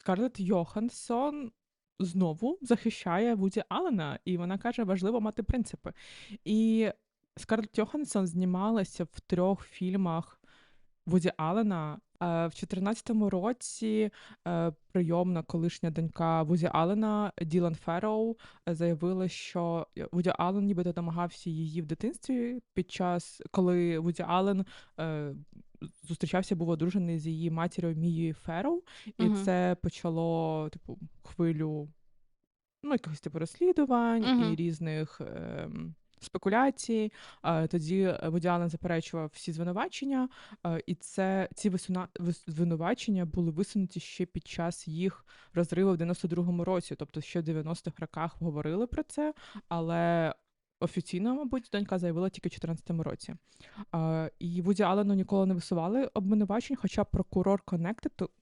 Скарлетт Йоханссон знову захищає Вуді Аллена, і вона каже: "Важливо мати принципи". І Скарлетт Йоханссон знімалася в 3 фільмах Вуді Аллена. Е, в 14-му році, е, прийомна колишня донька Вуді Аллена Ділан Ферроу заявила, що Вуді Аллен нібито домагався її в дитинстві під час, коли Вуді Аллен, е, зустрічався, був одружений з її матір'ю Мією Ферроу, і Мгм. це почало, типу, хвилю, ну, якихось типу розслідувань і різних, ем, спекуляцій. Е, тоді Вуді заперечував всі звинувачення, е, і це ці висуна звинувачення були висунуті ще під час їх розриву в 92-му році. Тобто ще в 90-х роках говорили про це, але офіційно, мабуть, донька заявила тільки в 14-му році. Е, і Вуді Аллену ніколи не висували обвинувачень, хоча прокурор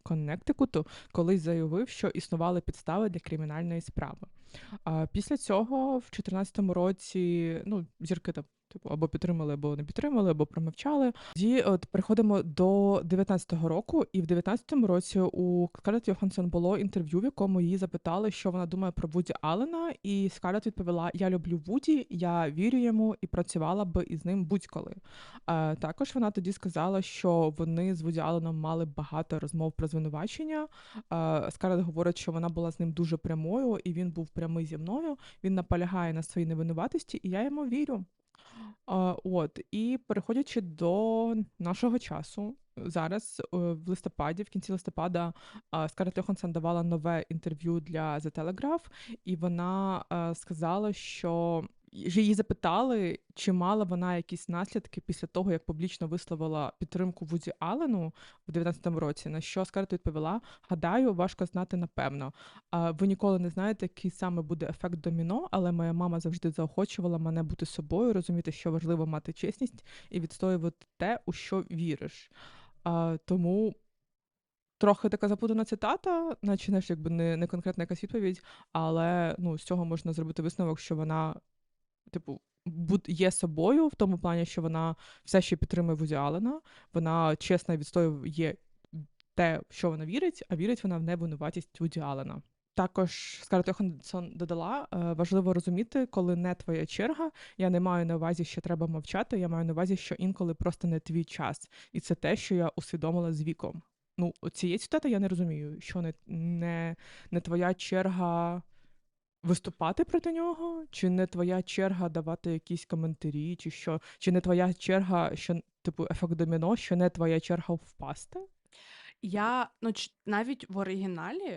Коннектикуту колись заявив, що існували підстави для кримінальної справи. А після цього, в 14-му році, ну, зірки там, типу, або підтримали, або не підтримали, або промовчали. Тоді от переходимо до 19-го року, і в 19-му році у Скарлетт Йоханссон було інтерв'ю, в якому її запитали, що вона думає про Вуді Аллена, і Скарлетт відповіла: "Я люблю Вуді, я вірю йому і працювала би із ним будь-коли". Е, також вона тоді сказала, що вони з Вуді Алленом мали багато розмов про звинувачення. Е, Скарлетт говорить, що вона була з ним дуже прямою, і він був прямий зі мною. Він наполягає на своїй невинуватості, і я йому вірю. От, і переходячи до нашого часу, зараз, е, в листопаді, в кінці листопада, Скарлетт Йоханссон давала нове інтерв'ю для The Telegraph, і вона, е, сказала, що її запитали, чи мала вона якісь наслідки після того, як публічно висловила підтримку Вуді Аллену в 19-му році, на що Скарлетт відповіла: "Гадаю, важко знати напевно. Ви ніколи не знаєте, який саме буде ефект доміно, але моя мама завжди заохочувала мене бути собою, розуміти, що важливо мати чесність і відстоювати те, у що віриш". Тому трохи така заплутана цитата, наче знаєш, якби не не конкретна якась відповідь, але, ну, з цього можна зробити висновок, що вона, типу, є собою в тому плані, що вона все ще підтримує Вуді Аллена, вона чесно відстоює те, в що вона вірить, а вірить вона в невинуватість Вуді Аллена. Також Скарлетт Йоханссон додала: е, "Важливо розуміти, коли не твоя черга. Я не маю на увазі, що треба мовчати, я маю на увазі, що інколи просто не твій час. І це те, що я усвідомила з віком". Ну, цієї цитати я не розумію, що не не не твоя черга виступати проти нього, чи не твоя черга давати якісь коментарі, чи що, чи не твоя черга, що, типу, ефект доміно, що не твоя черга впасти? Я, ну, навіть в оригіналі